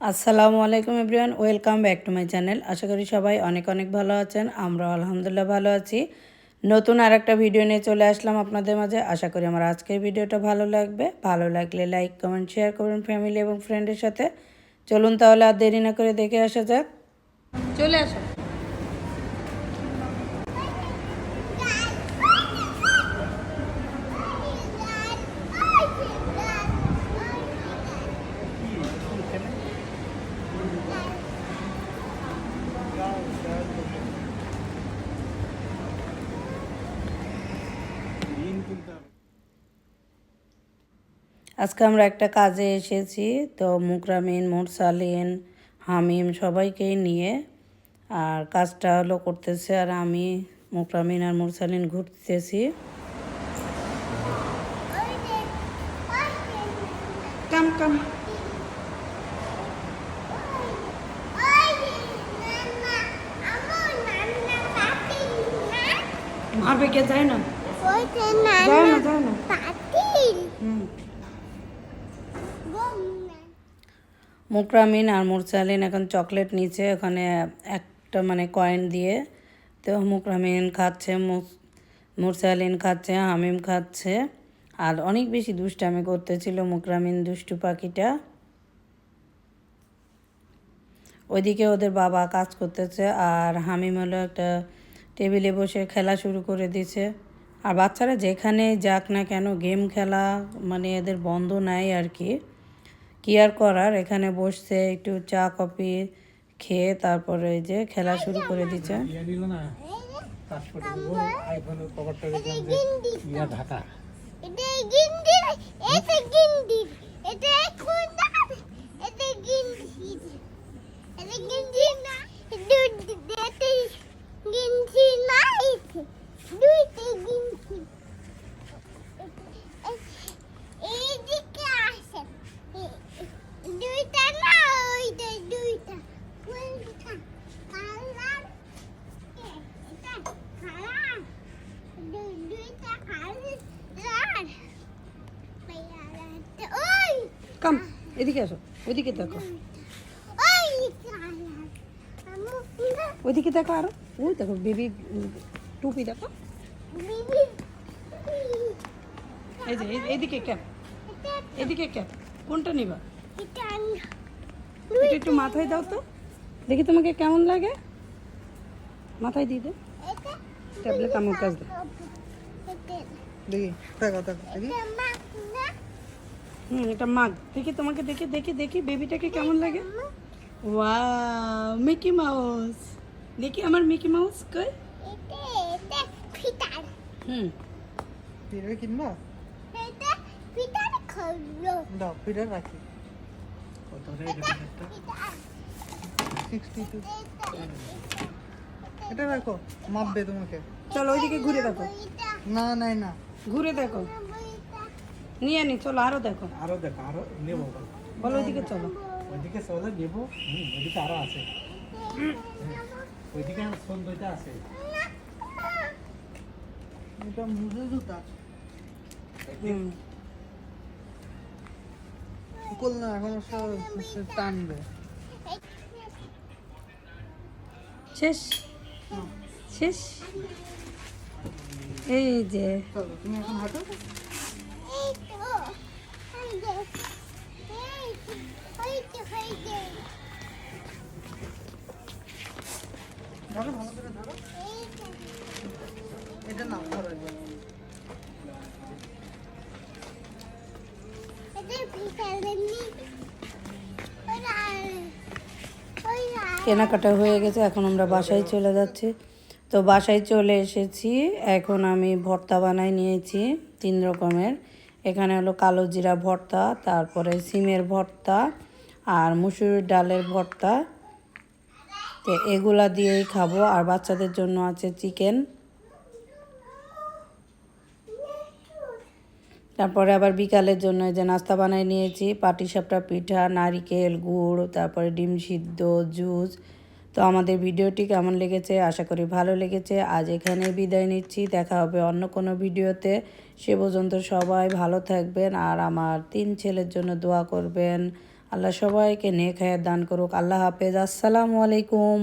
আসসালামু আলাইকুম everyone, welcome back to my channel. আশা করি সবাই অনেক অনেক ভালো আছেন আমরা আলহামদুলিল্লাহ ভালো আছি। নতুন আর একটা ভিডিও নিয়ে চলে আসলাম আপনাদের মাঝে। আশা করি আমার আজকের ভিডিওটা ভালো লাগবে। ভালো লাগলে লাইক, কমেন্ট, শেয়ার করুন ফ্যামিলি এবং ফ্রেন্ডের সাথে। চলুন তাহলে আর দেরি না করে দেখে আসা যাক। চলে আসো। আজকে আমরা একটা কাজে এসেছি তো মুকরামিন মুরসালিন হামিম সবাইকেই নিয়ে। আর কাজটা হলো করতেছে আর আমি মুকরামিন আর মুরসালিন ঘুরতেছি। কাম কাম। মারবে কে? যায় না। যায় না যায় না হুম মুকরামিন আর মুরসালিন, এখন চকলেট নিচে ওখানে একটা মানে কয়েন দিয়ে। তো মুকরামিন খাচ্ছে মুরসালিন খাচ্ছে, হামিম খাচ্ছে। আর অনেক বেশি দুষ্টামি করতেছিল মুকরামিন দুষ্টু পাখিটা। ওইদিকে ওদের বাবা কাজ করতেছে, আর হামিম হলো একটা টেবিলে বসে খেলা শুরু করে দিছে। আর বাচ্চারা যেখানে যাক না কেন, গেম খেলা মানে এদের বন্ধ নাই আর কি। কি আর করার। এখানে বসছে একটু চা কফি খেয়ে তারপরে এই যে খেলা শুরু করে দিচ্ছে। ঢাকা না পাসপোর্ট দেবো আইফোনের কভারটা দেখলাম যে ইয়া ঢাকা এটা গিন্দি এটা গিন্দি এটা খুঁজা এটা গিন্দি এটা গিন্দি না দুইটা গিন্দি না দুইটা গিন্দি এইদিকে আসে দুইটা না ওইটা দুইটা কোনটা কালার এটা কালার দু- দুইটা কালার ওই কাম এদিকে আসো ওইদিকে দেখো। ওইদিকে দেখো আরও। ওই দেখো বেবি টুপি দেখো। এই যে এইদিকে ক্যাপ এদিকে ক্যাপ কোনটা নিবা? একটু মাথায় দাও তো। দেখি তোমাকে কেমন লাগে। মাথায় দিয়ে দে। ট্যাবলেট আমার কাছে দে। দেখি, দেখো দেখো, দেখি। হুম এটা মাগ। দেখি তোমাকে দেখি দেখি দেখি বেবিটাকে কেমন লাগে? ওয়াও মিকি মাউস দেখি আমার মিকি মাউস কই? ফিটার। হুম। ফিরে কিনবা? ফিটার খাব দাও রাখি। কত রে এটা ফিটার। রাখো মাপবে তোমাকে। চলো ওইদিকে ঘুরে দেখো। এটা না না। ঘুরে দেখো। নিয়ে নি চলো আরও দেখো। আরও দেখো আরও নেব। বলো ওইদিকে চলো। ওইদিকে চলে নেব। ওইদিকে আরও আছে। ওইদিকে সৌন্দর্যটা আছে। এটা মুজে জুতা। কল এখন সব টানবে। শেষ? শেষ? এই যে। চলো তুমি এখন হাঁটো এই তো এই যে এই এই তো এই যে কেনাকাটা হয়ে গেছে, এখন আমরা বাসায় চলে যাচ্ছি। তো বাসায় চলে এসেছি, এখন আমি ভর্তা বানাই নিয়েছি, তিন রকমের। এখানে হলো কালো জিরা ভর্তা, তারপরে সিমের ভর্তা আর মুসুর ডালের ভর্তা। তো এগুলা দিয়েই খাব। আর বাচ্চাদের জন্য আছে চিকেন। তারপরে আবার বিকালের জন্য যে নাস্তা বানাই নিয়েছি। পাটিসাপটা পিঠা, নারিকেল গুড়, তারপরে ডিম সিদ্ধ, জুস। তো আমাদের ভিডিওটি কেমন লেগেছে? আশা করি ভালো লেগেছে। আজ এখানে বিদায় নিচ্ছি। দেখা হবে অন্য কোনো ভিডিওতে। সে পর্যন্ত সবাই ভালো থাকবেন আর আমার তিন ছেলের জন্য দোয়া করবেন। আল্লাহ সবাইকে নেক হায়াত দান করুক। আল্লাহ হাফেজ। আসসালামু আলাইকুম।